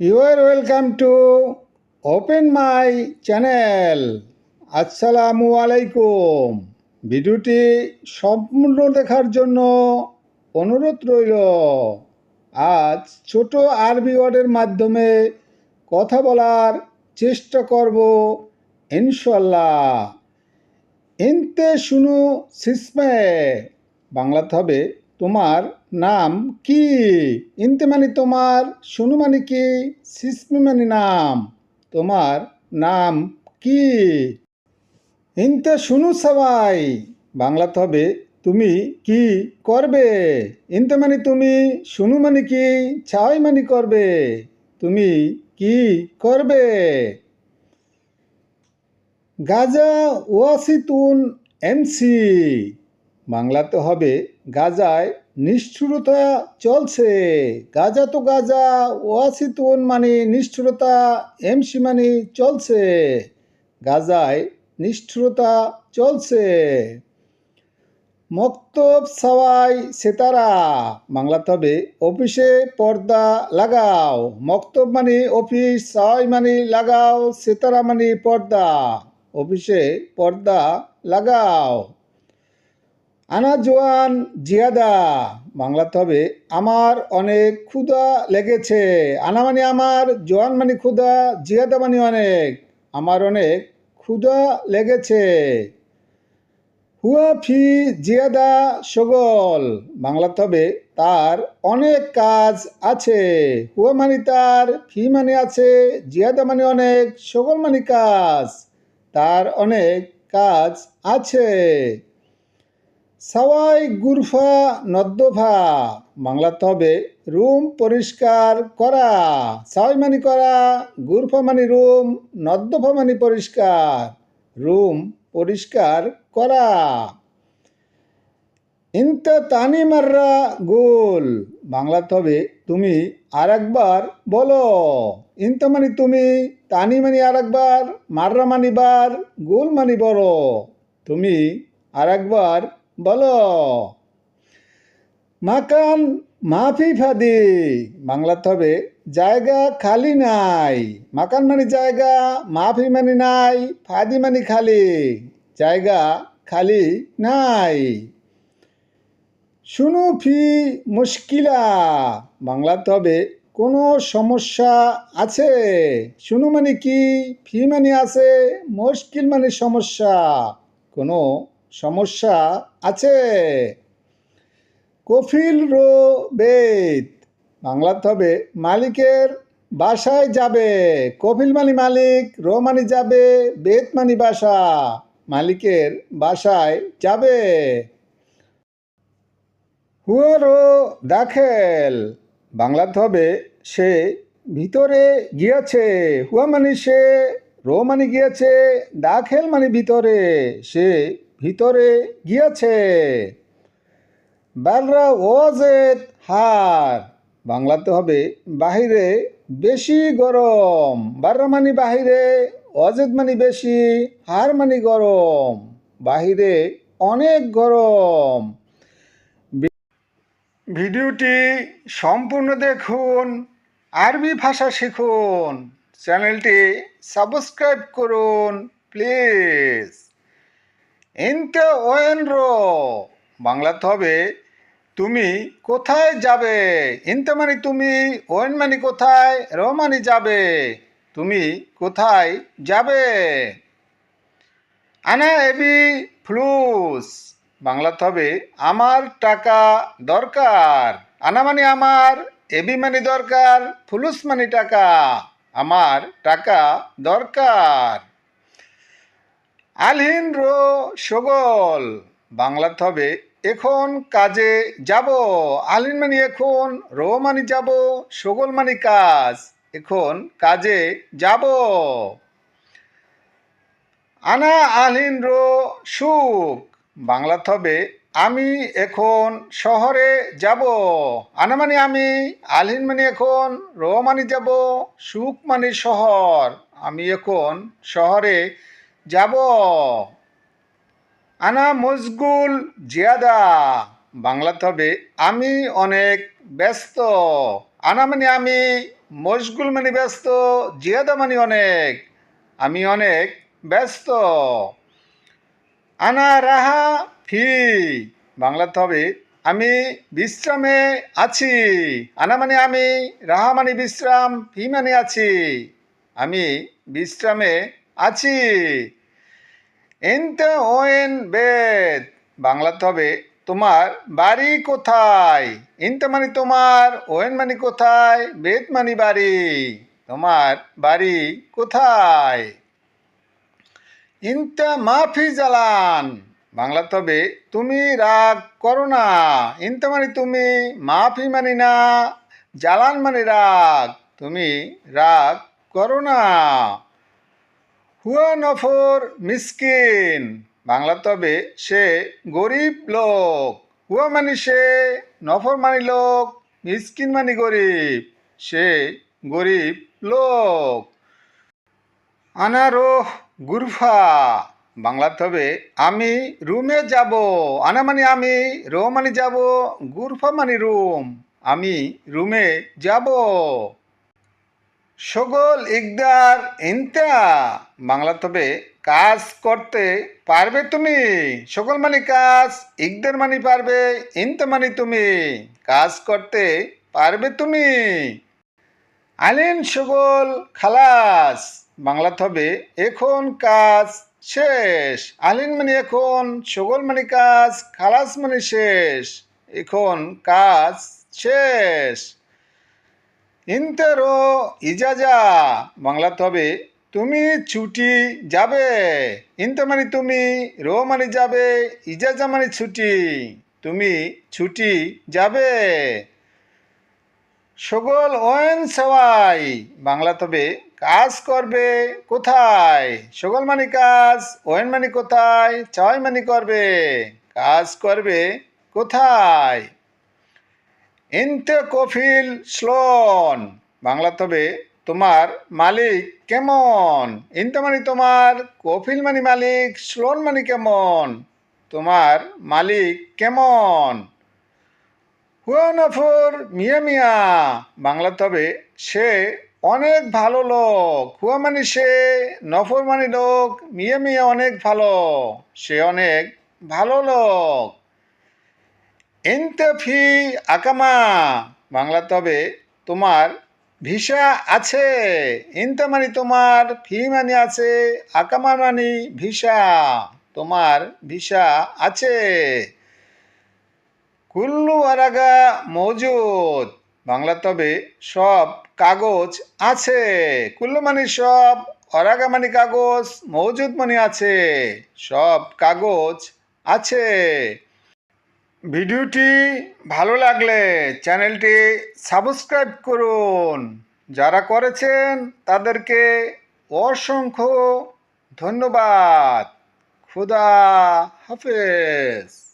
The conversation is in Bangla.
You are welcome to open my channel. আসসালামু আলাইকুম। ভিডিওটি সম্পূর্ণ দেখার জন্য অনুরোধ রইল। আজ ছোট আরবি ওয়ার্ডের মাধ্যমে কথা বলার চেষ্টা করব ইনশাল্লাহ ইনতে শুনু সিসমে। বাংলাতে হবে তোমার নাম কি? ইনতে মানে তোমার শুনু মানে কি? সিসমে মানে নাম, তোমার নাম কি? ইনতে শুনু সবাই, বাংলাতে হবে তুমি কি করবে? ইনতে মানে তুমি শুনু মানে কি? ছাই মানে করবে, তুমি কি করবে? গাজা ওয়াসিতুন এমসি বাংলাতে হবে গাজায় নিষ্ঠুরতা চলছে। গাজা তো গাজা ওয়াসিতুন মানে নিষ্ঠুরতা, এমসি মানে চলছে। গাজায় নিষ্ঠুরতা চলছে। মক্তব সওয়াই সেতারা বাংলাতে হবে অফিসে পর্দা লাগাও। মক্তব মানে অফিস, সওয়াই মানে লাগাও, সেতারা মানে পর্দা। অফিসে পর্দা লাগাও। আনা জোয়ান জিয়াদা। বাংলাতে হবে, আমার অনেক ক্ষুদা লেগেছে। আনা মানে আমার, জোয়ান মানে ক্ষুদা জিয়াদা মানে অনেক। আমার অনেক ক্ষুদা লেগেছে। হুয়া ফি জিয়াদা সগল। বাংলাতে হবে, তার অনেক কাজ আছে। হুয়া মানে তার, ফি মানে আছে, জিয়াদা মানে অনেক, সগল মানে কাজ। তার অনেক কাজ আছে। সাওয়াই গুরফা নদ্দফা। বাংলাতে হবে রুম পরিষ্কার করা। সাওয়াই মানে করা, গুরফা মানে রুম, নদ্দফা মানে পরিষ্কার। রুম পরিষ্কার করা। ইনতে তানি মাররা গোল। বাংলাতে হবে তুমি আর একবার বলো। ইনতে মানে তুমি, তানি মানে আর একবার মাররা মানি বার, গোল মানি বড়। তুমি আর একবার বলো। মাকান মাফি ফাদি। বাংলাতে হবে, জায়গা খালি নাই। মাকান মানে জায়গা, মাফি মানে নাই, ফাদি মানে খালি। জায়গা খালি নাই। শুনু ফি মুশকিলা। বাংলাতে হবে, কোনো সমস্যা আছে? শুনু মানে কি, ফি মানে আছে, মুশকিল মানে সমস্যা। কোনো সমস্যা আছে। কফিল রো বেত। বাংলাতে হবে, মালিকের বাসায় যাবে। কফিল মানি মালিক, রো মানি যাবে, বেত মানে বাসা, মালিকের বাসায় যাবে। হুয়ারো দাখেল। বাংলাতে হবে, সে ভিতরে গিয়েছে। হুয়া মানে সে, রো মানে গিয়েছে, দাখেল মানে ভিতরে, সে ভিতরে গিয়েছে। বাররা ওয়াজেদ হার। বাংলাতে হবে বাহিরে বেশি গরম। বাররা মানে বাহিরে অজেদ মানে বেশি, হার মানে গরম। বাহিরে অনেক গরম। ভিডিওটি সম্পূর্ণ দেখুন, আরবি ভাষা শিখুন। চ্যানেলটি সাবস্ক্রাইব করুন, প্লিজ। ইনতে ওয়েন রো বাংলাতে হবে, তুমি কোথায় যাবে? ইনতে মানে তুমি, ওয়েন মানে কোথায়, রো মানে যাবে, তুমি কোথায় যাবে? আনা এবি ফ্লুস। বাংলাতে হবে, আমার টাকা দরকার। আনা মানে আমার, এবি মানে দরকার, ফুলুস মানে টাকা, আমার টাকা দরকার। আলহিন রো সগল বাংলাতে হবে এখন কাজে যাব। আলহিন মানে এখন, রো মানে যাব, সগল মানে কাজ, এখন কাজে যাব। আনা আলহিন রো সুখ বাংলাতে হবে আমি এখন শহরে যাব। আনা মানে আমি আলহিন মানে এখন, রো মানে যাব, সুখ মানে শহর, আমি এখন শহরে যাব। আনা মজগুল জিয়াদা। বাংলাতে হবে আমি অনেক ব্যস্ত। আনা মানে আমি মশগুল মানে ব্যস্ত, জিয়াদা মানে অনেক, আমি অনেক ব্যস্ত। আনা রাহা ফি বাংলাতে হবে আমি বিশ্রামে আছি। আনা মানে আমি, রাহা মানে বিশ্রাম, ফি মানে আছি। আমি বিশ্রামে আছি। এনতে ওয়েন বেদ। বাংলাতে হবে তোমার বাড়ি কোথায়? ইনতে মানে তোমার, ওয়েন মানে কোথায়, বেদ মানে বাড়ি। তোমার বাড়ি কোথায়? ইনতে মাফি জ্বালান বাংলাতে হবে তুমি রাগ করো না। ইনতে মানে তুমি মাফি মানে না জ্বালান মানে রাগ। তুমি রাগ করো না। হুয়া নফর মিসকিন। বাংলা তবে সে গরিব লোক। হুয়া মানে সে, নফর মানে লোক, মিসকিন মানে গরিব। সে গরিব লোক। আনারোহ গুরফা। বাংলাতে হবে আমি রুমে যাব। আনা মানে আমি, রো মানে যাব, গুরফা মানে রুম। আমি রুমে যাব। সগল ইকদার ইনতা। বাংলা তবে কাজ করতে পারবে তুমি। সকল মানে কাজ, ইকদার মানে পারবে, ইনতা মানে তুমি। কাজ করতে পারবে তুমি। আলিন সগল, খালাস। বাংলাতে হবে এখন কাজ শেষ। আলিন মানে এখন, সগল মানে কাজ, খালাস মানে শেষ। এখন কাজ শেষ। ইন্তেরো, ইজাজা। বাংলাতে হবে, তুমি ছুটি যাবে। ইনতে মানে তুমি, রো মানে যাবে, ইজাজা মানে ছুটি। তুমি ছুটি যাবে। সগল ওয়েন সবাই। বাংলা তবে কাজ করবে কোথায়? সগল মানে কাজ, ওয়েন মানে কোথায়? ছয় মানে করবে, কাজ করবে কোথায়? ইনতে কফিল স্লোন বাংলা তবে তোমার মালিক কেমন? ইনতে মানে তোমার, কফিল মানে মালিক স্লোন মানে কেমন? তোমার মালিক কেমন? হুয়া নফর মিয়া মিয়া। বাংলা তবে সে অনেক ভালো লোক। হুয়া মানে সে, নফর মানে লোক, মিয়া মিয়া অনেক ভালো। সে অনেক ভালো লোক। এনতে ফি আকামা। বাংলা তবে তোমার ভিসা আছে। ইনতে মানে তোমার ফি মানে আছে, আকামা মানে ভিসা। তোমার ভিসা আছে। কুল্লু আরাগা মজুদ। বাংলা তবে সব কাগজ আছে। কুল্লু মানে সব অরাগা মানে কাগজ, মজুদ মানে আছে। সব কাগজ আছে। ভিডিওটি ভালো লাগলে চ্যানেলটি সাবস্ক্রাইব করুন। যারা করেছেন তাদেরকে অসংখ্য ধন্যবাদ। খুদা হাফেজ।